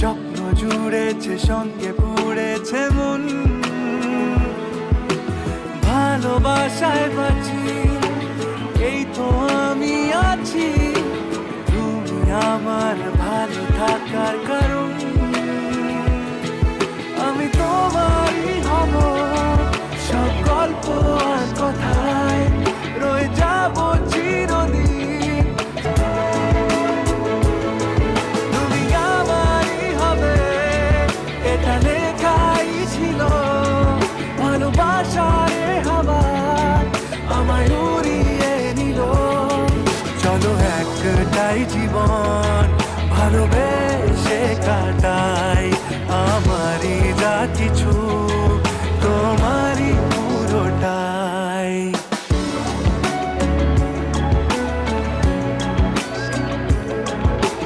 স্বপ্ন জুড়েছে সঙ্গে পড়েছে মন। ভালোবাসায় বাঁচি এই তো কাটাই জীবন ভালোবেসে কাটাই। আমারই যা কিছু।